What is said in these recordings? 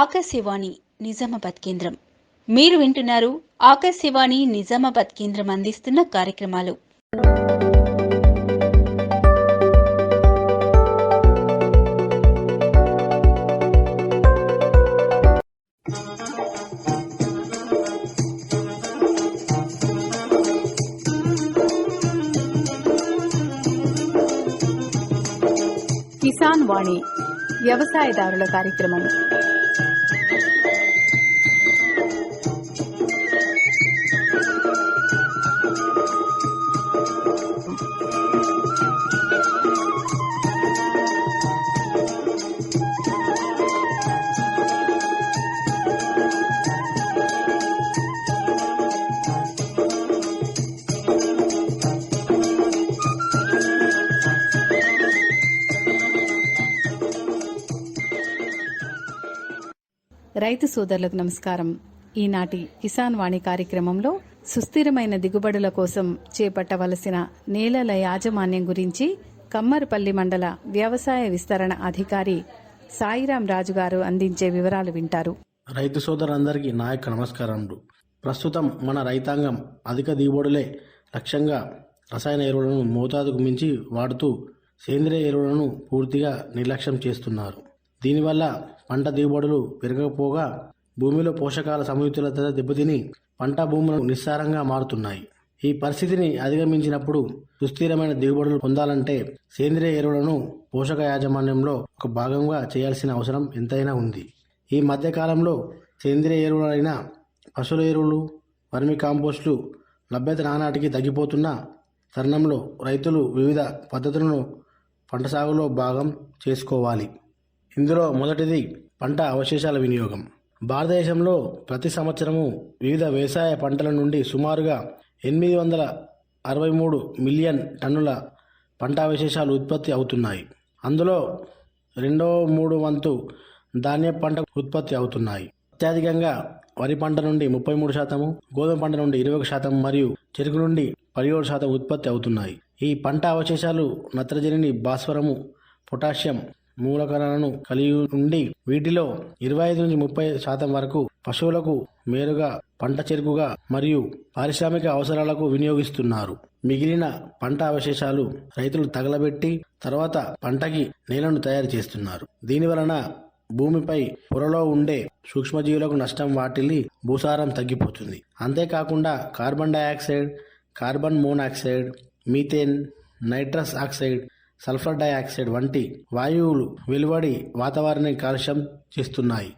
ఆకాశవాణి నిజామాబాద్ కేంద్రం. మీరు వింటున్నారు ఆకాశవాణి నిజామాబాద్ కేంద్రం అందిస్తున్న కార్యక్రమాలు. కిసాన్ వాణి వ్యవసాయదారుల కార్యక్రమం. రైతు సోదరులకు నమస్కారం. ఈనాటి కిసాన్ వాణి కార్యక్రమంలో సుస్థిరమైన దిగుబడుల కోసం చేపట్టవలసిన నేలల యాజమాన్యం గురించి కమ్మరపల్లి మండల వ్యవసాయ విస్తరణ అధికారి సాయిరాం రాజు గారు అందించే వివరాలు వింటారు. రైతు సోదరులందరికీ నా యొక్క నమస్కారములు. ప్రస్తుతం మన రైతాంగం అధిక దిగుబడులే లక్ష్యంగా రసాయన ఎరువులను మోతాదుకు మించి వాడుతూ సేంద్రియ ఎరువులను పూర్తిగా నిర్లక్ష్యం చేస్తున్నారు. దీనివల్ల పంట దిగుబడులు పెరగకపోగా భూమిలో పోషకాల సమయుతులత దెబ్బతిని పంట భూములు నిస్సారంగా మారుతున్నాయి. ఈ పరిస్థితిని అధిగమించినప్పుడు సుస్థిరమైన దిగుబడులు పొందాలంటే సేంద్రియ ఎరువులను పోషక యాజమాన్యంలో ఒక భాగంగా చేయాల్సిన అవసరం ఎంతైనా ఉంది. ఈ మధ్యకాలంలో సేంద్రియ ఎరువులైన పశువుల ఎరువులు వర్మి కాంపోస్టులు లభ్యత నానాటికి తగ్గిపోతున్న తరుణంలో రైతులు వివిధ పద్ధతులను పంట సాగులో భాగం చేసుకోవాలి. ఇందులో మొదటిది పంట అవశేషాల వినియోగం. భారతదేశంలో ప్రతి సంవత్సరము వివిధ వ్యవసాయ పంటల నుండి సుమారుగా ఎనిమిది వందల అరవై మూడు మిలియన్ టన్నుల పంట అవశేషాలు ఉత్పత్తి అవుతున్నాయి. అందులో రెండో మూడు వంతు ధాన్య పంట ఉత్పత్తి అవుతున్నాయి. అత్యధికంగా వరి పంట నుండి ముప్పై మూడు శాతము గోధుమ పంట నుండి ఇరవై ఒక శాతం మరియు చెరుకు నుండి పదిహేడు శాతం ఉత్పత్తి అవుతున్నాయి. ఈ పంట అవశేషాలు నత్రజనిని భాస్వరము పొటాషియం మూలకణాలను కలిగి ఉండి వీటిలో ఇరవై ఐదు నుంచి ముప్పై శాతం వరకు పశువులకు మేరుగా పంట చెరుకుగా మరియు పారిశ్రామిక అవసరాలకు వినియోగిస్తున్నారు. మిగిలిన పంట అవశేషాలు రైతులు తగలబెట్టి తర్వాత పంటకి నేలను తయారు చేస్తున్నారు. దీని వలన భూమిపై పొరలో ఉండే సూక్ష్మజీవులకు నష్టం వాటిల్లి భూసారం తగ్గిపోతుంది. అంతేకాకుండా carbon dioxide carbon monoxide methane nitrous oxide sulphur dioxide వంటి వాయువులు వెలువడి వాతావరణాన్ని కాలుష్యం చేస్తున్నాయి.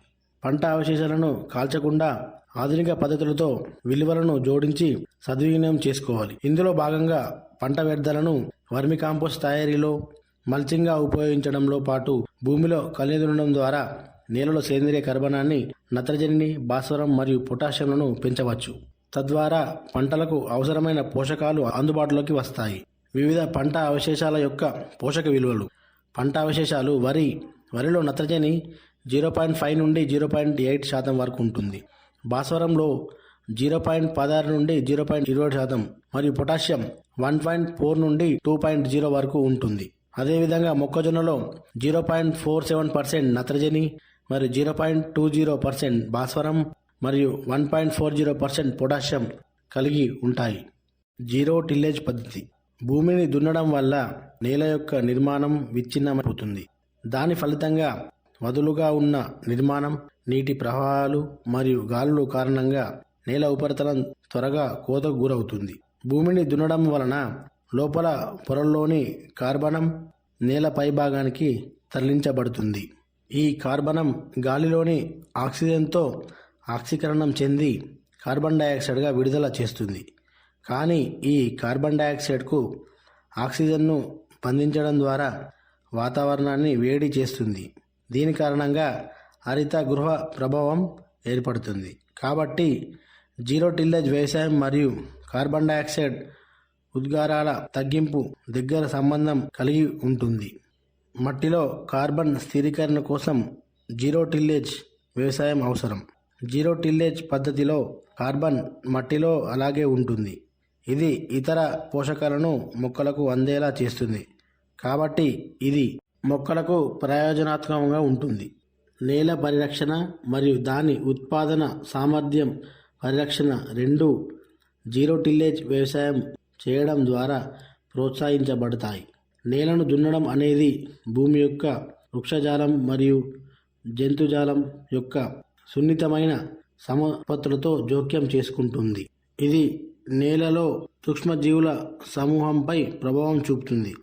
పంట అవశేషాలను కాల్చకుండా ఆధునిక పద్ధతులతో విలువలను జోడించి సద్వినియోగం చేసుకోవాలి. ఇందులో భాగంగా పంట వ్యర్థాలను వర్మి కాంపోస్ట్ తయారీలో మల్చింగ్గా ఉపయోగించడంలో పాటు భూమిలో కలిదుండడం ద్వారా నేలలో సేంద్రియ కర్బనాన్ని నత్రజనిని భాస్వరం మరియు పొటాషియంలను పెంచవచ్చు. తద్వారా పంటలకు అవసరమైన పోషకాలు అందుబాటులోకి వస్తాయి. వివిధ పంట అవశేషాల యొక్క పోషక విలువలు. పంట అవశేషాలు వరి వరిలో నత్రజని జీరో పాయింట్ ఫైవ్ నుండి జీరో పాయింట్ ఎయిట్ శాతం వరకు ఉంటుంది. భాస్వరంలో జీరో పాయింట్ పదహారు నుండి జీరో పాయింట్ ఇరవై శాతం మరియు పొటాషియం వన్ పాయింట్ ఫోర్ నుండి టూ పాయింట్ జీరో వరకు ఉంటుంది. అదేవిధంగా మొక్కజొన్నలో zero point four seven percent నత్రజని మరియు zero point two zero percent భాస్వరం మరియు one point four zero percent potassium కలిగి ఉంటాయి. జీరో టిల్లేజ్ పద్ధతి. భూమిని దున్నడం వల్ల నేల యొక్క నిర్మాణం విచ్ఛిన్నమైపోతుంది. దాని ఫలితంగా వదులుగా ఉన్న నిర్మాణం నీటి ప్రవాహాలు మరియు గాలులు కారణంగా నేల ఉపరితలం త్వరగా కోతకు గురవుతుంది. భూమిని దున్నడం వలన లోపల పొరల్లోని కార్బనం నేల పైభాగానికి తరలించబడుతుంది. ఈ కార్బనం గాలిలోని ఆక్సిజన్తో ఆక్సీకరణం చెంది కార్బన్ డయాక్సైడ్గా విడుదల చేస్తుంది. కానీ ఈ కార్బన్ డయాక్సైడ్కు ఆక్సిజన్ను బంధించడం ద్వారా వాతావరణాన్ని వేడి చేస్తుంది. దీని కారణంగా హరిత గృహ ప్రభావం ఏర్పడుతుంది. కాబట్టి జీరో టిల్లేజ్ వ్యవసాయం మరియు కార్బన్ డయాక్సైడ్ ఉద్గారాల తగ్గింపు దగ్గర సంబంధం కలిగి ఉంటుంది. మట్టిలో కార్బన్ స్థిరీకరణ కోసం జీరో టిల్లేజ్ వ్యవసాయం అవసరం. జీరో టిల్లేజ్ పద్ధతిలో కార్బన్ మట్టిలో అలాగే ఉంటుంది. ఇది ఇతర పోషకాలను మొక్కలకు అందేలా చేస్తుంది. కాబట్టి ఇది మొక్కలకు ప్రయోజనాత్మకంగా ఉంటుంది. నేల పరిరక్షణ మరియు దాని ఉత్పాదన సామర్థ్యం పరిరక్షణ రెండు జీరో టిల్లేజ్ వ్యవసాయం చేయడం ద్వారా ప్రోత్సహించబడతాయి. నేలను దున్నడం అనేది భూమి యొక్క వృక్షజాలం మరియు జంతుజాలం యొక్క సున్నితమైన సమపత్తులతో జోక్యం చేసుకుంటుంది. ఇది నేలలో సూక్ష్మజీవుల సమూహంపై ప్రభావం చూపుతుంది.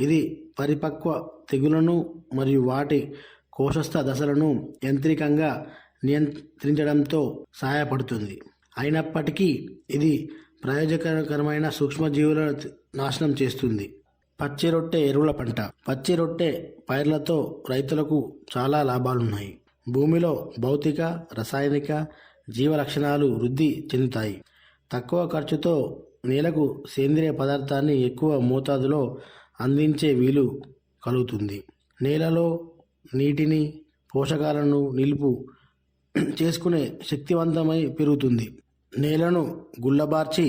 ఇది పరిపక్వ తెగులను మరియు వాటి కోశస్థ దశలను యంత్రికంగా నియంత్రించడంతో సహాయపడుతుంది. అయినప్పటికీ ఇది ప్రయోజనకరమైన సూక్ష్మజీవుల నాశనం చేస్తుంది. పచ్చి రొట్టె ఎరువుల పంట. పచ్చి రొట్టె పైర్లతో రైతులకు చాలా లాభాలున్నాయి. భూమిలో భౌతిక రసాయనిక జీవ లక్షణాలు వృద్ధి చెందుతాయి. తక్కువ ఖర్చుతో నేలకు సేంద్రియ పదార్థాన్ని ఎక్కువ మోతాదులో అందించే వీలు కలుగుతుంది. నేలలో నీటిని పోషకాలను నిలుపు చేసుకునే శక్తివంతమై పెరుగుతుంది. నేలను గుల్లబార్చి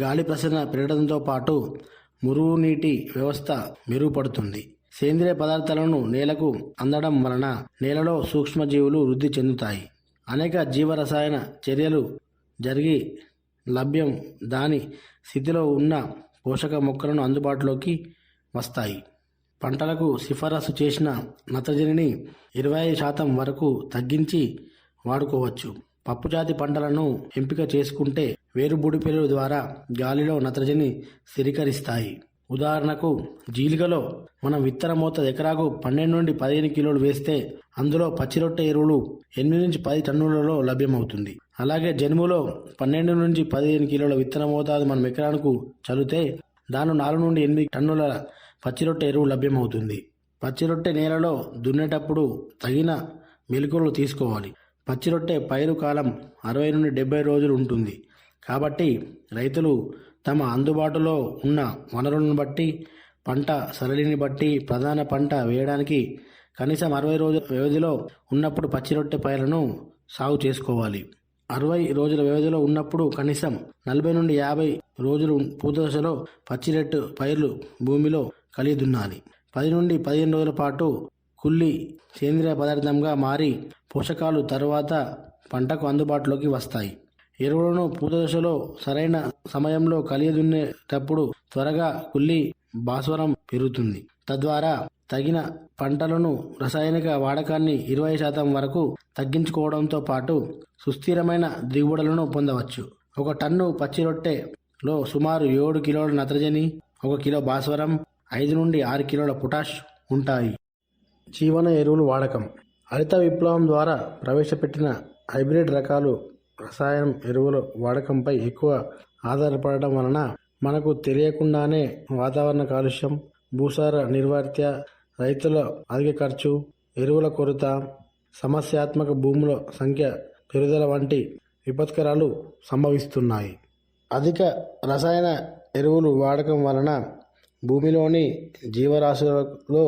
గాలి ప్రసరణ పెరగడంతో పాటు మురుగు నీటి వ్యవస్థ మెరుగుపడుతుంది. సేంద్రియ పదార్థాలను నేలకు అందడం వలన నేలలో సూక్ష్మజీవులు వృద్ధి చెందుతాయి. అనేక జీవరసాయన చర్యలు జరిగి లభ్యం దాని స్థితిలో ఉన్న పోషక మొక్కలను అందుబాటులోకి వస్తాయి. పంటలకు సిఫారసు చేసిన నత్రజనిని ఇరవై శాతం వరకు తగ్గించి వాడుకోవచ్చు. పప్పుజాతి పంటలను ఎంపిక చేసుకుంటే వేరుబుడి పిల్లల ద్వారా గాలిలో నత్రజని స్థిరీకరిస్తాయి. ఉదాహరణకు జీలికలో మనం విత్తన మూత ఎకరాకు పన్నెండు నుండి పదిహేను కిలోలు వేస్తే అందులో పచ్చిరొట్టె ఎరువులు ఎనిమిది నుంచి పది టన్నులలో లభ్యమవుతుంది. అలాగే జనుములో పన్నెండు నుంచి పదిహేను కిలోల విత్తన మోతాదు మనం ఎకరానికి చల్లితే దాని నాలుగు నుండి ఎనిమిది టన్నుల పచ్చిరొట్టె ఎరువు లభ్యమవుతుంది. పచ్చిరొట్టె నేలలో దున్నేటప్పుడు తగిన మెలకువలు తీసుకోవాలి. పచ్చిరొట్టె పైరు కాలం అరవై నుండి డెబ్బై రోజులు ఉంటుంది. కాబట్టి రైతులు తమ అందుబాటులో ఉన్న వనరులను బట్టి పంట సరళిని బట్టి ప్రధాన పంట వేయడానికి కనీసం అరవై రోజుల వ్యవధిలో ఉన్నప్పుడు పచ్చిరొట్టె పైర్లను సాగు చేసుకోవాలి. అరవై రోజుల వ్యవధిలో ఉన్నప్పుడు కనీసం నలభై నుండి యాభై రోజులు పూత దశలో పైర్లు భూమిలో కలిగి దున్నాలి పది నుండి పదిహేను రోజుల పాటు కుళ్ళి సేంద్రియ పదార్థంగా మారి పోషకాలు తరువాత పంటకు అందుబాటులోకి వస్తాయి. ఎరువులను పూత దశలో సరైన సమయంలో కలిగి దున్నేటప్పుడు త్వరగా కుళ్ళి భాస్వరం పెరుగుతుంది. తద్వారా తగిన పంటలను రసాయనిక వాడకాన్ని ఇరవై శాతం వరకు తగ్గించుకోవడంతో పాటు సుస్థిరమైన దిగుబడులను పొందవచ్చు. ఒక టన్ను పచ్చి రొట్టెలో సుమారు ఏడు కిలోల నత్రజని ఒక కిలో భాస్వరం ఐదు నుండి ఆరు కిలోల పొటాష్ ఉంటాయి. జీవన ఎరువులు వాడకం. హరిత విప్లవం ద్వారా ప్రవేశపెట్టిన హైబ్రిడ్ రకాలు రసాయనం ఎరువుల వాడకంపై ఎక్కువ ఆధారపడటం వలన మనకు తెలియకుండానే వాతావరణ కాలుష్యం భూసార నిర్వర్త్య రైతుల అధిక ఖర్చు ఎరువుల కొరత సమస్యాత్మక భూముల సంఖ్య పెరుగుదల వంటి విపత్కరాలు సంభవిస్తున్నాయి. అధిక రసాయన ఎరువులు వాడకం వలన భూమిలోని జీవరాశులలో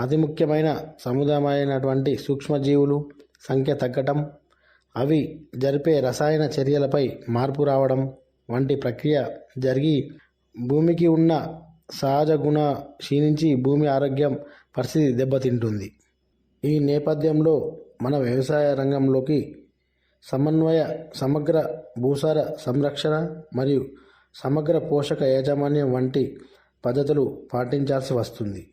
అతి ముఖ్యమైన సముదాయమైనటువంటి సూక్ష్మజీవులు సంఖ్య తగ్గటం అవి జరిపే రసాయన చర్యలపై మార్పు రావడం వంటి ప్రక్రియ జరిగి భూమికి ఉన్న సహజ గుణ క్షీణించి భూమి ఆరోగ్యం పరిస్థితి దెబ్బతింటుంది. ఈ నేపథ్యంలో మన వ్యవసాయ రంగంలోకి సమన్వయ సమగ్ర భూసార సంరక్షణ మరియు సమగ్ర పోషక యాజమాన్యం వంటి పద్ధతులు పాటించాల్సి వస్తుంది.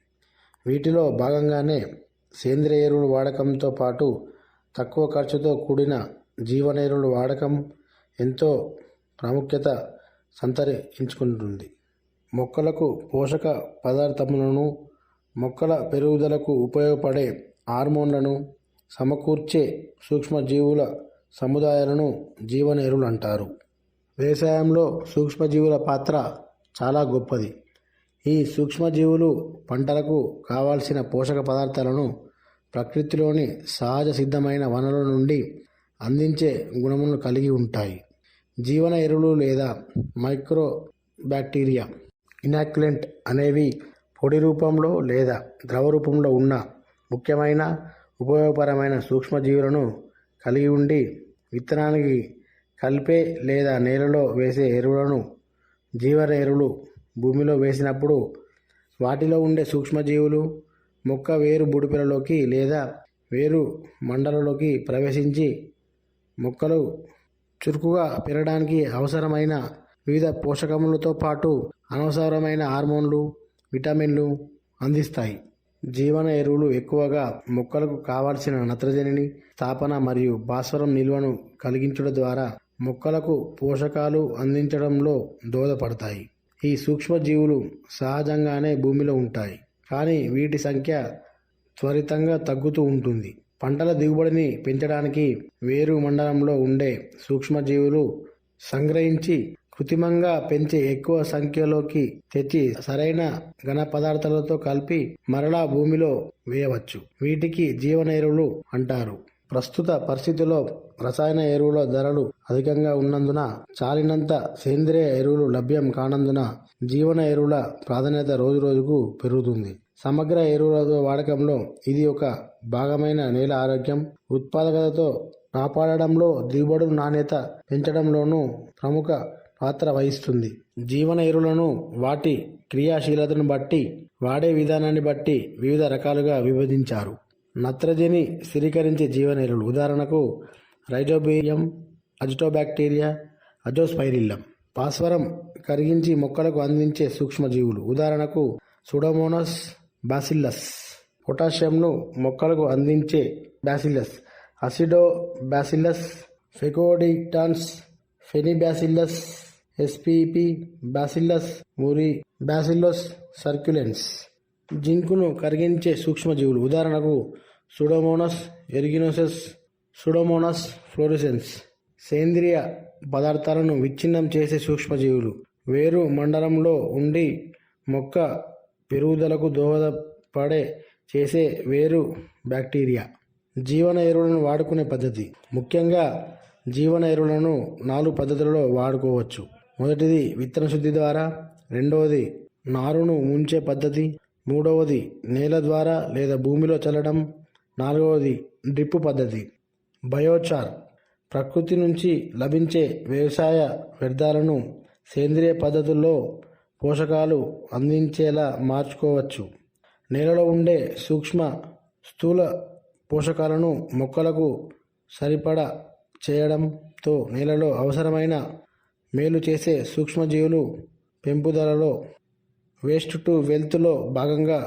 వీటిలో భాగంగానే సేంద్రియ ఎరువుల వాడకంతో పాటు తక్కువ ఖర్చుతో కూడిన జీవన ఎరువుల వాడకం ఎంతో ప్రాముఖ్యత సంతరించుకుంటుంది. మొక్కలకు పోషక పదార్థములను మొక్కల పెరుగుదలకు ఉపయోగపడే హార్మోన్లను సమకూర్చే సూక్ష్మజీవుల సముదాయాలను జీవన ఎరువులు అంటారు వ్యవసాయంలో సూక్ష్మజీవుల పాత్ర చాలా గొప్పది. ఈ సూక్ష్మజీవులు పంటలకు కావాల్సిన పోషక పదార్థాలను ప్రకృతిలోని సహజ సిద్ధమైన వనరుల నుండి అందించే గుణములను కలిగి ఉంటాయి. జీవన ఎరువులు లేదా మైక్రో బ్యాక్టీరియా ఇనాక్యులెంట్ అనేవి పొడి రూపంలో లేదా ద్రవ రూపంలో ఉన్న ముఖ్యమైన ఉపయోగపరమైన సూక్ష్మజీవులను కలిగి ఉండి విత్తనానికి కలిపే లేదా నేలలో వేసే ఎరువులను జీవర ఎరువులు భూమిలో వేసినప్పుడు వాటిలో ఉండే సూక్ష్మజీవులు మొక్క వేరు బుడిపెలలోకి లేదా వేరు మండలలోకి ప్రవేశించి మొక్కలు చురుకుగా పెరగడానికి అవసరమైన వివిధ పోషకములతో పాటు అనవసరమైన హార్మోన్లు విటమిన్లు అందిస్తాయి. జీవన ఎరువులు ఎక్కువగా మొక్కలకు కావాల్సిన నత్రజనిని స్థాపన మరియు భాస్వరం నిల్వను కలిగించడం ద్వారా మొక్కలకు పోషకాలు అందించడంలో దోహదపడతాయి. ఈ సూక్ష్మజీవులు సహజంగానే భూమిలో ఉంటాయి. కానీ వీటి సంఖ్య త్వరితంగా తగ్గుతూ ఉంటుంది. పంటల దిగుబడిని పెంచడానికి వేరు మండలంలో ఉండే సూక్ష్మజీవులు సంగ్రహించి కృత్రిమంగా పెంచే ఎక్కువ సంఖ్యలోకి తెచ్చి సరైన ఘన పదార్థాలతో కలిపి మరలా భూమిలో వేయవచ్చు. వీటికి జీవన ఎరువులు అంటారు. ప్రస్తుత పరిస్థితుల్లో రసాయన ఎరువుల ధరలు అధికంగా ఉన్నందున చాలినంత సేంద్రియ ఎరువులు లభ్యం కానందున జీవన ఎరువుల ప్రాధాన్యత రోజు రోజుకు పెరుగుతుంది. సమగ్ర ఎరువుల వాడకంలో ఇది ఒక భాగమైన నేల ఆరోగ్యం. ఉత్పాదకతతో కాపాడడంలో దిగుబడుల నాణ్యత పెంచడంలోనూ ప్రముఖ పాత్ర వహిస్తుంది. జీవన ఎరువులను వాటి క్రియాశీలతను బట్టి వాడే విధానాన్ని బట్టి వివిధ రకాలుగా విభజించారు. నత్రజని స్థిరీకరించే జీవన ఎరువులు. ఉదాహరణకు రైజోబియం అజిటోబ్యాక్టీరియా అజోస్పైరిల్లం. భాస్వరం కరిగించి మొక్కలకు అందించే సూక్ష్మజీవులు. ఉదాహరణకు సుడోమోనస్ బాసిల్లస్. పొటాషియంను మొక్కలకు అందించే బ్యాసిల్లస్ అసిడో బ్యాసిల్లస్ ఫెకోడిటాన్స్ ఫెనిబ్యాసిల్లస్ ఎస్పిపి బాసిల్లస్ మురి బాసిల్లస్ సర్క్యులెన్స్ జింకును కరిగించే సూక్ష్మజీవులు. ఉదాహరణకు సుడోమోనస్ ఎరిగినోసెస్ సుడోమోనస్ ఫ్లోరిసెన్స్ సేంద్రియ పదార్థాలను విచ్ఛిన్నం చేసే సూక్ష్మజీవులు. వేరు మండలంలో ఉండి మొక్క పెరుగుదలకు దోహదపడే చేసే వేరు బ్యాక్టీరియా. జీవన ఎరువులను వాడుకునే పద్ధతి. ముఖ్యంగా జీవన ఎరువులను నాలుగు పద్ధతులలో వాడుకోవచ్చు. మొదటిది విత్తన శుద్ధి ద్వారా రెండవది నారును ముంచే పద్ధతి మూడవది నేల ద్వారా లేదా భూమిలో చల్లడం నాలుగవది డ్రిప్ పద్ధతి. బయోచార్ ప్రకృతి నుంచి లభించే వ్యవసాయ వ్యర్థాలను సేంద్రియ పద్ధతుల్లో పోషకాలు అందించేలా మార్చుకోవచ్చు. నేలలో ఉండే సూక్ష్మ స్థూల పోషకాలను మొక్కలకు సరిపడా చేయడంతో నేలలో అవసరమైన మేలు చేసే సూక్ష్మజీవులు పెంపుదలలో వేస్ట్ టు వెల్త్లో భాగంగా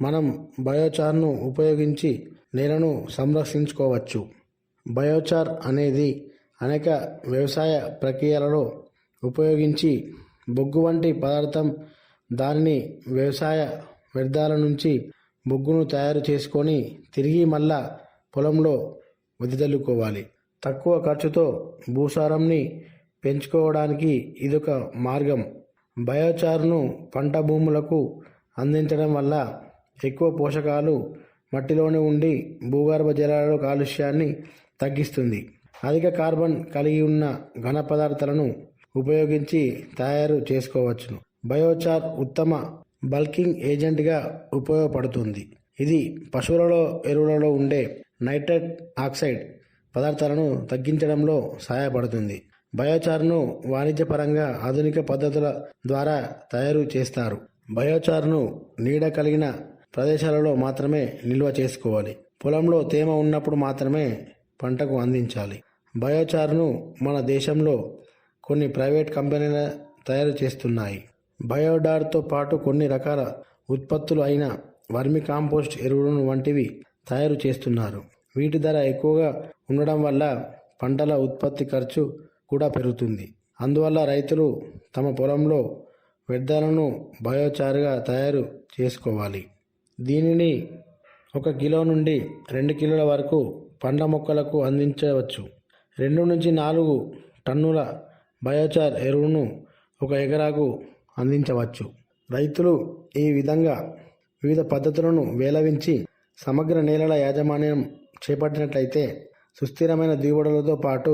మనం బయోచార్ను ఉపయోగించి నేలను సంరక్షించుకోవచ్చు. బయోచార్ అనేది అనేక వ్యవసాయ ప్రక్రియలలో ఉపయోగించి బొగ్గు వంటి పదార్థం దానిని వ్యవసాయ వ్యర్థాల నుంచి బొగ్గును తయారు చేసుకొని తిరిగి మళ్ళా పొలంలో వదిదల్లుకోవాలి తక్కువ ఖర్చుతో భూసారంని పెంచుకోవడానికి ఇదొక మార్గం. బయోచార్ను పంట భూములకు అందించడం వల్ల ఎక్కువ పోషకాలు మట్టిలోనే ఉండి భూగర్భ జలాలలో కాలుష్యాన్ని తగ్గిస్తుంది. అధిక కార్బన్ కలిగి ఉన్న ఘన పదార్థాలను ఉపయోగించి తయారు చేసుకోవచ్చును. బయోచార్ ఉత్తమ బల్కింగ్ ఏజెంట్గా ఉపయోగపడుతుంది. ఇది పశువులలో ఎరువులలో ఉండే నైట్రేట్ ఆక్సైడ్ పదార్థాలను తగ్గించడంలో సహాయపడుతుంది. బయోచార్ను వాణిజ్యపరంగా ఆధునిక పద్ధతుల ద్వారా తయారు చేస్తారు. బయోచార్ను నీడ కలిగిన ప్రదేశాలలో మాత్రమే నిల్వ చేసుకోవాలి. పొలంలో తేమ ఉన్నప్పుడు మాత్రమే పంటకు అందించాలి. బయోచార్ను మన దేశంలో కొన్ని ప్రైవేట్ కంపెనీలు తయారు చేస్తున్నాయి. బయోడార్తో పాటు కొన్ని రకాల ఉత్పత్తులు అయిన వర్మి కాంపోస్ట్ ఎరువులను వంటివి తయారు చేస్తున్నారు. వీటి ధర ఎక్కువగా ఉండడం వల్ల పంటల ఉత్పత్తి ఖర్చు కూడా పెరుగుతుంది. అందువల్ల రైతులు తమ పొలంలో వ్యర్థాలను బయోచారుగా తయారు చేసుకోవాలి. దీనిని ఒక కిలో నుండి రెండు కిలోల వరకు పండ్ల మొక్కలకు అందించవచ్చు. రెండు నుంచి నాలుగు టన్నుల బయోచార్ ఎరువును ఒక ఎకరాకు అందించవచ్చు. రైతులు ఈ విధంగా వివిధ పద్ధతులను వేలవించి సమగ్ర నేలల యాజమాన్యం చేపట్టినట్లయితే సుస్థిరమైన దిగుబడులతో పాటు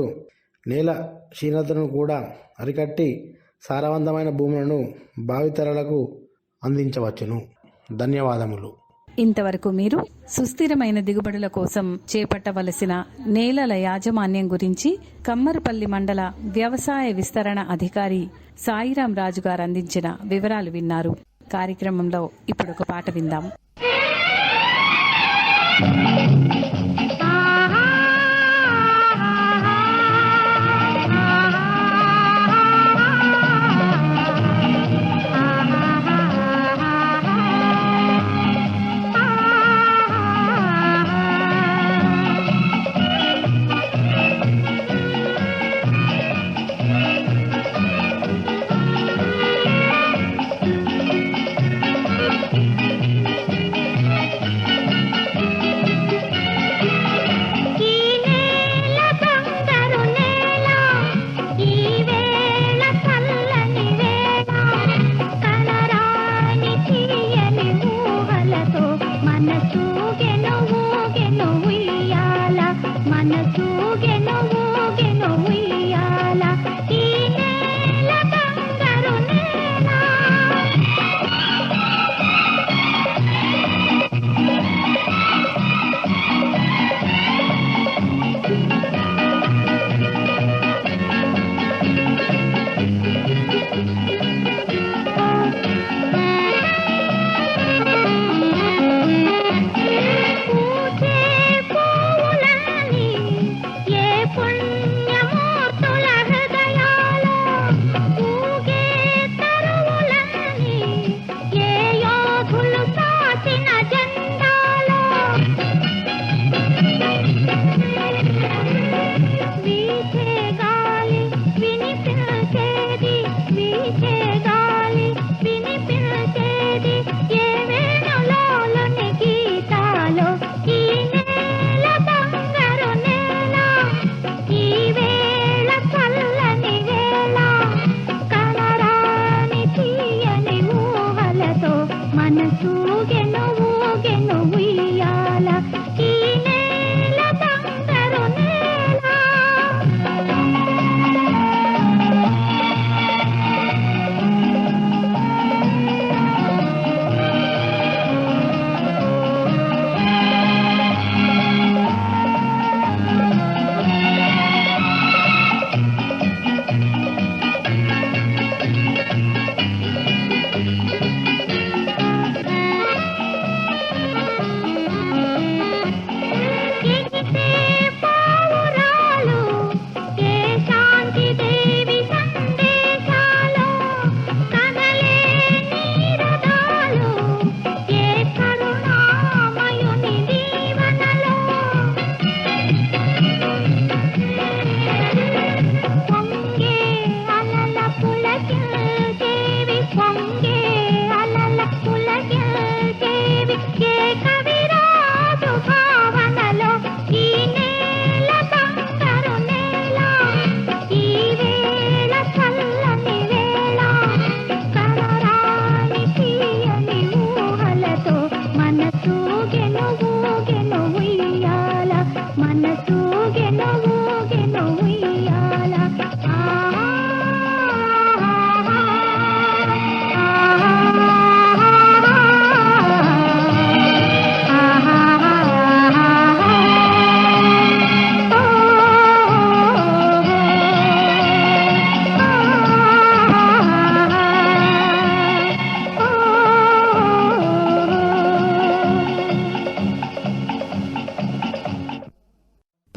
నేల క్షీణతను కూడా అరికట్టి సారవంతమైన భూములను భావితరాలకు అందించవచ్చును. ధన్యవాదములు. ఇంతవరకు మీరు సుస్థిరమైన దిగుబడుల కోసం చేపట్టవలసిన నేలల యాజమాన్యం గురించి కమ్మరపల్లి మండల వ్యవసాయ విస్తరణ అధికారి సాయిరాం రాజు గారు అందించిన వివరాలు విన్నారు. కార్యక్రమంలో ఇప్పుడు ఒక పాట విందాం.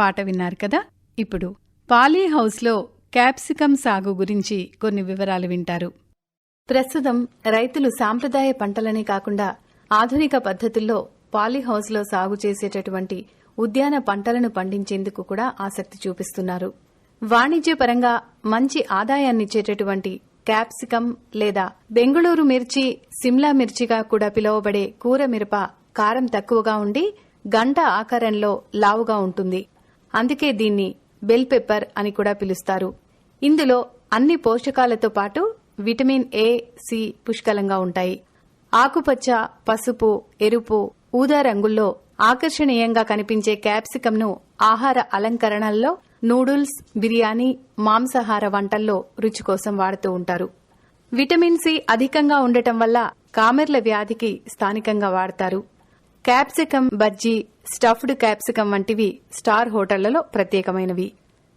పాట విన్నారు కదా? ఇప్పుడు పాలీ హౌస్లో క్యాప్సికమ్ సాగు గురించి కొన్ని వివరాలు వింటారు. ప్రస్తుతం రైతులు సాంప్రదాయ పంటలనే కాకుండా ఆధునిక పద్ధతుల్లో పాలీహౌస్లో సాగు చేసేటటువంటి ఉద్యాన పంటలను పండించేందుకు కూడా ఆసక్తి చూపిస్తున్నారు. వాణిజ్యపరంగా మంచి ఆదాయాన్నిచ్చేటటువంటి క్యాప్సికం లేదా బెంగుళూరు మిర్చి సిమ్లా మిర్చిగా కూడా పిలువబడే కూర మిరప కారం తక్కువగా ఉండి గంట ఆకారంలో లావుగా ఉంటుంది. అందుకే దీన్ని బెల్ పెప్పర్ అని కూడా పిలుస్తారు. ఇందులో అన్ని పోషకాలతో పాటు విటమిన్ ఏ సి పుష్కలంగా ఉంటాయి. ఆకుపచ్చ పసుపు ఎరుపు ఊదా రంగుల్లో ఆకర్షణీయంగా కనిపించే క్యాప్సికంను ఆహార అలంకరణల్లో నూడుల్స్ బిర్యానీ మాంసాహార వంటల్లో రుచి కోసం వాడుతూ ఉంటారు. విటమిన్ సి అధికంగా ఉండటం వల్ల కామెర్ల వ్యాధికి స్థానికంగా వాడతారు. క్యాప్సికం బజ్జీ స్టఫ్డ్ క్యాప్సికం వంటివి స్టార్ హోటళ్ళలో ప్రత్యేకమైనవి.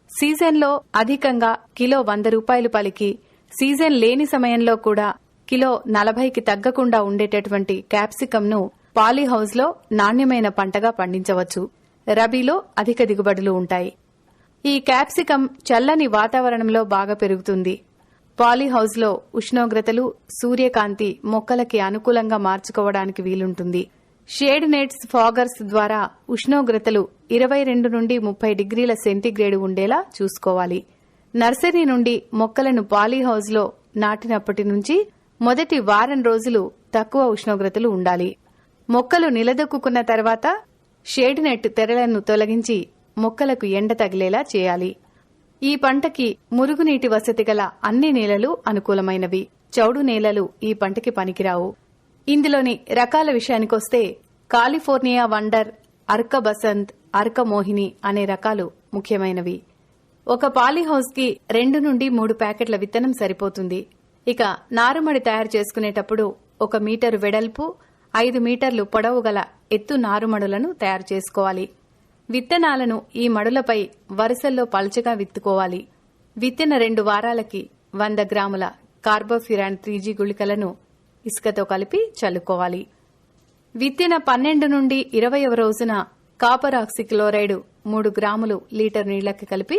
సీజన్లో అధికంగా కిలో వంద రూపాయలు పలికి సీజన్ లేని సమయంలో కూడా కిలో నలభైకి తగ్గకుండా ఉండేటటువంటి క్యాప్సికంను పాలీహౌస్లో నాణ్యమైన పంటగా పండించవచ్చు. రబీలో అధిక దిగుబడులు ఉంటాయి. ఈ క్యాప్సికం చల్లని వాతావరణంలో బాగా పెరుగుతుంది. పాలీహౌస్లో ఉష్ణోగ్రతలు సూర్యకాంతి మొక్కలకి అనుకూలంగా మార్చుకోవడానికి వీలుంటుంది. షేడ్ నెట్స్ ఫాగర్స్ ద్వారా ఉష్ణోగ్రతలు ఇరవై రెండు నుండి ముప్పై డిగ్రీల సెంటీగ్రేడ్ ఉండేలా చూసుకోవాలి. నర్సరీ నుండి మొక్కలను పాలీహౌజ్లో నాటినప్పటి నుంచి మొదటి వారం రోజులు తక్కువ ఉష్ణోగ్రతలు ఉండాలి. మొక్కలు నిలదొక్కున్న తర్వాత షేడ్ నెట్ తెరలను తొలగించి మొక్కలకు ఎండ తగిలేలా చేయాలి. ఈ పంటకి మురుగునీటి వసతి గల అన్ని నేలలు అనుకూలమైనవి. చౌడు నేలలు ఈ పంటకి పనికిరావు. ఇందులోని రకాల విషయానికొస్తే కాలిఫోర్నియా వండర్ అర్క బసంత్ అర్క మోహిని అనే రకాలు ముఖ్యమైనవి. ఒక పాలీహౌస్కి రెండు నుండి మూడు ప్యాకెట్ల విత్తనం సరిపోతుంది. ఇక నారుమడి తయారు చేసుకునేటప్పుడు ఒక మీటరు వెడల్పు ఐదు మీటర్లు పొడవు గల ఎత్తు నారుమడులను తయారు చేసుకోవాలి. విత్తనాలను ఈ మడులపై వరుసల్లో పల్చగా విత్తుకోవాలి. విత్తిన రెండు వారాలకి వంద గ్రాముల కార్బోఫ్యూరాన్ త్రీజీ గుళికలను ఇసుకతో కలిపి చల్లుకోవాలి. విత్తిన పన్నెండు నుండి ఇరవయవ రోజున కాపర్ ఆక్సిక్లోరైడ్ మూడు గ్రాములు లీటర్ నీళ్ళకి కలిపి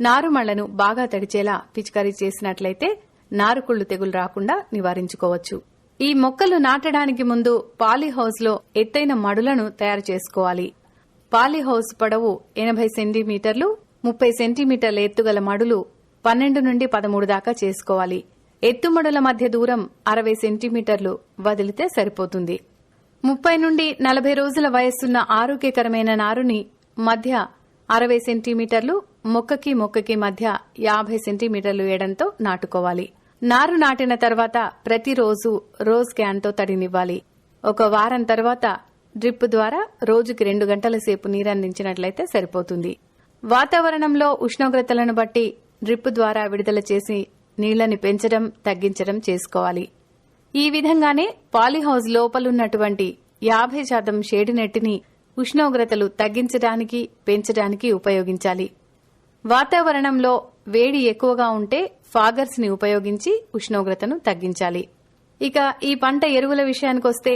నారుమళ్ళను బాగా తడిచేలా పిచికారీ చేసినట్లయితే నారుకుళ్ళు తెగులు రాకుండా నివారించుకోవచ్చు. ఈ మొక్కలు నాటడానికి ముందు పాలీహౌస్లో ఎత్తైన మడులను తయారు చేసుకోవాలి. పాలీహౌస్ పొడవు ఎనభై సెంటీమీటర్లు ముప్పై సెంటీమీటర్ల ఎత్తుగల మడులు పన్నెండు నుండి పదమూడు దాకా చేసుకోవాలి. ఎత్తుమడుల మధ్య దూరం అరవై సెంటీమీటర్లు వదిలితే సరిపోతుంది. ముప్పై నుండి నలభై రోజుల వయస్సున్న ఆరోగ్యకరమైన నారుని మధ్య అరవై సెంటీమీటర్లు మొక్కకి మొక్కకి మధ్య యాభై సెంటీమీటర్లు వేయడంతో నాటుకోవాలి. నారు నాటిన తర్వాత ప్రతిరోజు రోజ్ క్యాన్తో తడినివ్వాలి. ఒక వారం తర్వాత డ్రిప్ ద్వారా రోజుకి రెండు గంటల సేపు నీరందించినట్లయితే సరిపోతుంది. వాతావరణంలో ఉష్ణోగ్రతలను బట్టి డ్రిప్ ద్వారా విడుదల చేసి నీళ్ళని పెంచడం తగ్గించడం చేసుకోవాలి. ఈ విధంగానే పాలీహౌస్ లోపలున్నటువంటి యాభై శాతం షేడి నెట్టిని ఉష్ణోగ్రతలు తగ్గించడానికి పెంచడానికి ఉపయోగించాలి. వాతావరణంలో వేడి ఎక్కువగా ఉంటే ఫాగర్స్ని ఉపయోగించి ఉష్ణోగ్రతను తగ్గించాలి. ఇక ఈ పంట ఎరువుల విషయానికొస్తే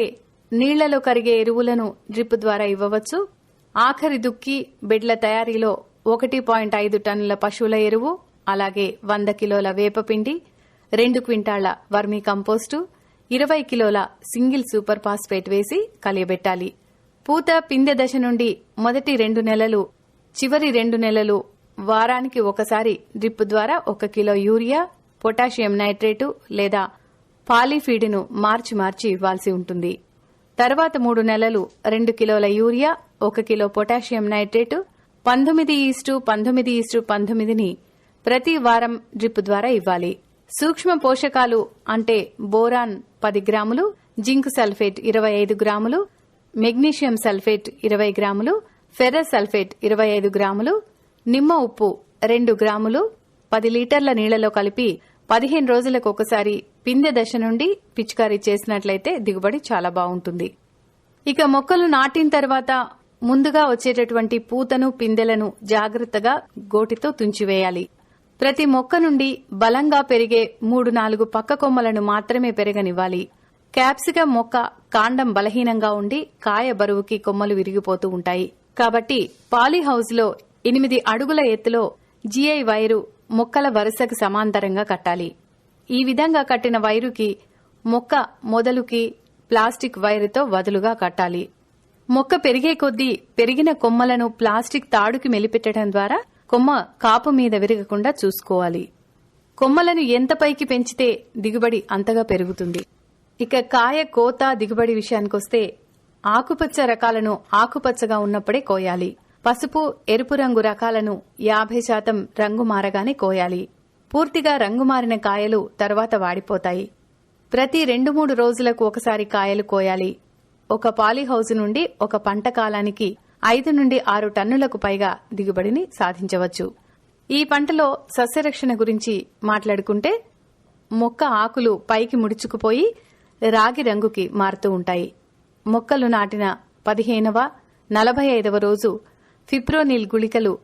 నీళ్ళలో కరిగే ఎరువులను డ్రిప్ ద్వారా ఇవ్వవచ్చు. ఆఖరి దుక్కి బెడ్ల తయారీలో ఒకటి పాయింట్ ఐదు టన్నుల పశువుల ఎరువు అలాగే వంద కిలోల వేపపిండి రెండు క్వింటాళ్ళ వర్మీ కంపోస్టు ఇరవై కిలోల సింగిల్ సూపర్ ఫాస్ఫేట్ వేసి కలియబెట్టాలి. పూత పిందె దశ నుండి మొదటి రెండు నెలలు చివరి రెండు నెలలు వారానికి ఒకసారి డ్రిప్ ద్వారా ఒక కిలో యూరియా పొటాషియం నైట్రేటు లేదా పాలీఫీడ్ను మార్చి మార్చి ఇవ్వాల్సి ఉంటుంది. తర్వాత మూడు నెలలు రెండు కిలోల యూరియా ఒక కిలో పొటాషియం నైట్రేటు పంతొమ్మిది ఈస్టు పంతొమ్మిది ఈస్టు పంతొమ్మిదిని ప్రతి వారం డ్రిప్ ద్వారా ఇవ్వాలి. సూక్ష్మ పోషకాలు అంటే బోరాన్ పది గ్రాములు జింక్ సల్ఫేట్ ఇరవై ఐదు గ్రాములు మెగ్నీషియం సల్ఫేట్ ఇరవై గ్రాములు ఫెర్రస్ సల్ఫేట్ ఇరవై ఐదు గ్రాములు నిమ్మ ఉప్పు రెండు గ్రాములు పది లీటర్ల నీళ్ళలో కలిపి పదిహేను రోజులకు ఒకసారి పిందె దశ నుండి పిచికారీ చేసినట్లయితే దిగుబడి చాలా బాగుంటుంది. ఇక మొక్కలు నాటిన తర్వాత ముందుగా వచ్చేటటువంటి పూతను పిందెలను జాగ్రత్తగా గోటితో తుంచివేయాలి. ప్రతి మొక్క నుండి బలంగా పెరిగే మూడు నాలుగు పక్క కొమ్మలను మాత్రమే పెరగనివ్వాలి. క్యాప్సికం మొక్క కాండం బలహీనంగా ఉండి కాయ బరువుకి కొమ్మలు విరిగిపోతూ ఉంటాయి. కాబట్టి పాలీహౌస్లో ఎనిమిది అడుగుల ఎత్తులో జిఐ వైరు మొక్కల వరుసకు సమాంతరంగా కట్టాలి. ఈ విధంగా కట్టిన వైరుకి మొక్క మొదలుకి ప్లాస్టిక్ వైరుతో వదులుగా కట్టాలి. మొక్క పెరిగే కొద్దీ పెరిగిన కొమ్మలను ప్లాస్టిక్ తాడుకి మెలిపెట్టడం ద్వారా కొమ్మ కాపు మీద విరగకుండా చూసుకోవాలి. కొమ్మలను ఎంత పైకి పెంచితే దిగుబడి అంతగా పెరుగుతుంది. ఇక కాయ కోత దిగుబడి విషయానికొస్తే ఆకుపచ్చ రకాలను ఆకుపచ్చగా ఉన్నప్పుడే కోయాలి. పసుపు ఎరుపు రంగు రకాలను యాభై శాతం రంగు మారగానే కోయాలి. పూర్తిగా రంగు మారిన కాయలు తర్వాత వాడిపోతాయి. ప్రతి రెండు మూడు రోజులకు ఒకసారి కాయలు కోయాలి. ఒక పాలీహౌస్ నుండి ఒక పంట కాలానికి ఐదు నుండి ఆరు టన్నులకు పైగా దిగుబడిని సాధించవచ్చు. ఈ పంటలో సస్యరక్షణ గురించి మాట్లాడుకుంటే మొక్క ఆకులు పైకి ముడుచుకుపోయి రాగి రంగుకి మారుతూ ఉంటాయి. మొక్కలు నాటిన పదిహేనవ నలభై ఐదవ రోజు ఫిప్రోనిల్ గుళికలు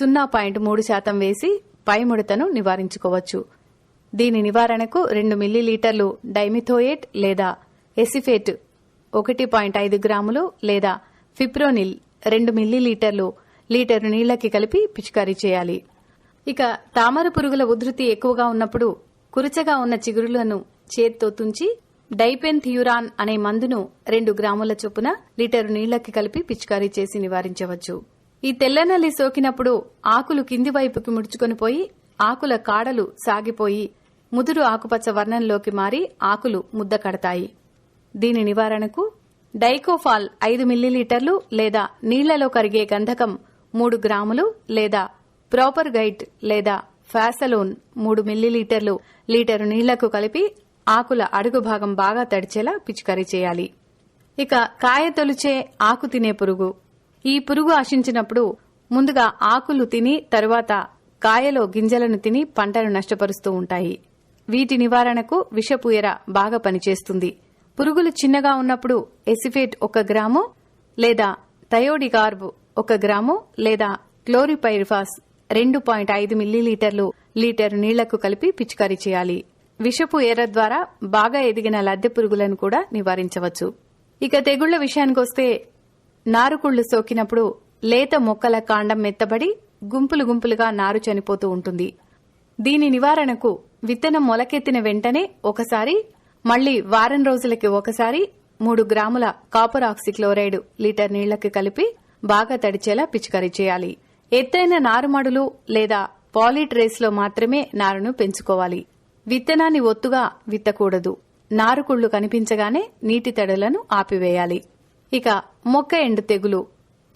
సున్నా పాయింట్ మూడు శాతం వేసి పైముడతను నివారించుకోవచ్చు. దీని నివారణకు రెండు మిల్లీలీటర్లు డైమిథోయేట్ లేదా ఎసిఫేట్ ఒకటి పాయింట్ ఐదు గ్రాములు లేదా ఫిప్రోనిల్ రెండు మిల్లీలీటర్లు లీటరు నీళ్ళకి కలిపి పిచికారీ చేయాలి. ఇక తామర పురుగుల ఉధృతి ఎక్కువగా ఉన్నప్పుడు కురచగా ఉన్న చిగురులను చేత్తో తుంచి డైపెన్ థియురాన్ అనే మందును రెండు గ్రాముల చొప్పున లీటరు నీళ్ళకి కలిపి పిచికారీ చేసి నివారించవచ్చు. ఈ తెల్లనల్లి సోకినప్పుడు ఆకులు కింది వైపుకి ముడుచుకొని పోయి ఆకుల కాడలు సాగిపోయి ముదురు ఆకుపచ్చ వర్ణంలోకి మారి ఆకులు ముద్ద కడతాయి దీని నివారణకు డైకోఫాల్ ఐదు మిల్లీలీటర్లు లేదా నీళ్ళలో కరిగే గంధకం మూడు గ్రాములు లేదా ప్రాపర్ గైట్ లేదా ఫాసలోన్ మూడు మిల్లీలీటర్లు లీటరు నీళ్ళకు కలిపి ఆకుల అడుగు భాగం బాగా తడిచేలా పిచికారీ చేయాలి. ఇక కాయ తొలిచే ఆకు తినే పురుగు. ఈ పురుగు ఆశించినప్పుడు ముందుగా ఆకులు తిని తరువాత కాయలో గింజలను తిని పంటను నష్టపరుస్తూ ఉంటాయి. వీటి నివారణకు విషపుయర బాగా పనిచేస్తుంది. పురుగులు చిన్నగా ఉన్నప్పుడు ఎసిఫేట్ ఒక గ్రాము లేదా థయోడిగార్బ్ ఒక గ్రాము లేదా క్లోరిపైరిఫాస్ రెండు పాయింట్ ఐదు మిల్లీలీటర్లు లీటర్ నీళ్ళకు కలిపి పిచికారీ చేయాలి. విషపు ఎర్ర ద్వారా బాగా ఎదిగిన లద్దె పురుగులను కూడా నివారించవచ్చు. ఇక తెగుళ్ళ విషయానికొస్తే నారుకుళ్ళు సోకినప్పుడు లేత మొక్కల కాండం మెత్తబడి గుంపులు గుంపులుగా నారు చనిపోతూ ఉంటుంది. దీని నివారణకు విత్తనం మొలకెత్తిన వెంటనే ఒకసారి మళ్ళీ వారం రోజులకి ఒకసారి మూడు గ్రాముల కాపర్ ఆక్సిక్లోరైడ్ లీటర్ నీళ్ళకి కలిపి బాగా తడిచేలా పిచికారీ చేయాలి. ఎత్తైన నారుమడులు లేదా పాలిట్రేస్లో మాత్రమే నారును పెంచుకోవాలి. విత్తనాన్ని ఒత్తుగా విత్తకూడదు. నారుకుళ్ళు కనిపించగానే నీటి తడులను ఆపివేయాలి. ఇక మొక్క ఎండు తెగులు.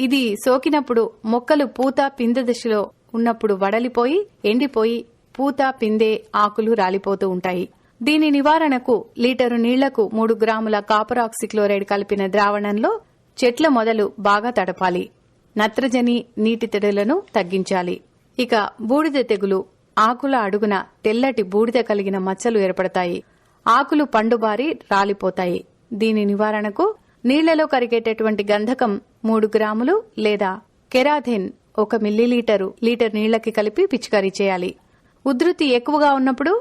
ఇది సోకినప్పుడు మొక్కలు పూత పిందె దశలో ఉన్నప్పుడు వడలిపోయి ఎండిపోయి పూత పిందె ఆకులు రాలిపోతూ ఉంటాయి. దీని నివారణకు లీటరు నీళ్ళకు మూడు గ్రాముల కాపరాక్సిక్లోరైడ్ కలిపిన ద్రావణంలో చెట్ల మొదలు బాగా తడపాలి. నత్రజని నీటి తెడులను తగ్గించాలి. ఇక బూడిద తెగులు ఆకుల అడుగున తెల్లటి బూడిద కలిగిన మచ్చలు ఏర్పడతాయి. ఆకులు పండుబారి రాలిపోతాయి. దీని నివారణకు నీళ్ళలో కరిగేటటువంటి గంధకం మూడు గ్రాములు లేదా కెరాథెన్ ఒక మిల్లీలీటరు లీటర్ నీళ్ళకి కలిపి పిచికారీ చేయాలి. ఉధృతి ఎక్కువగా ఉన్నప్పుడు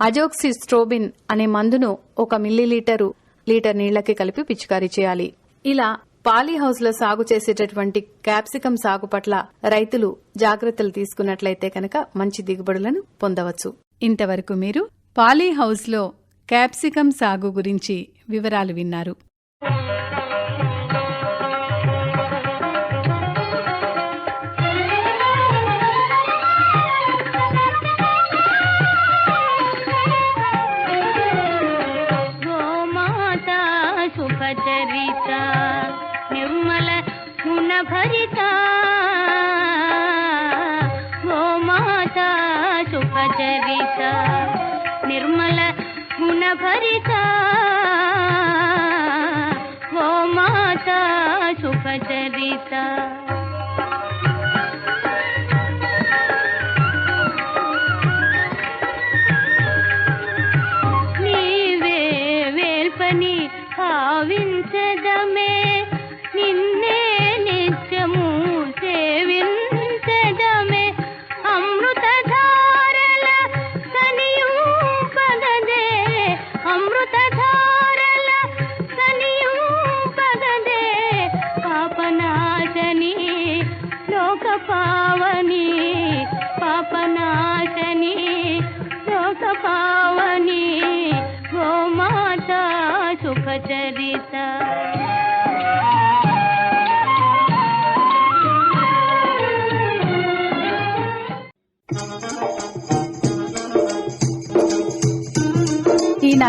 అజోక్సిస్ట్రోబిన్ అనే మందును ఒక మిల్లీలీటరు లీటర్ నీళ్ళకి కలిపి పిచికారీ చేయాలి. ఇలా పాలీహౌస్లో సాగు చేసేటటువంటి క్యాప్సికం సాగు పట్ల రైతులు జాగ్రత్తలు తీసుకున్నట్లయితే కనుక మంచి దిగుబడులను పొందవచ్చు. ఇంతవరకు మీరు పాలీహౌస్లో క్యాప్సికం సాగు గురించి వివరాలు విన్నారు.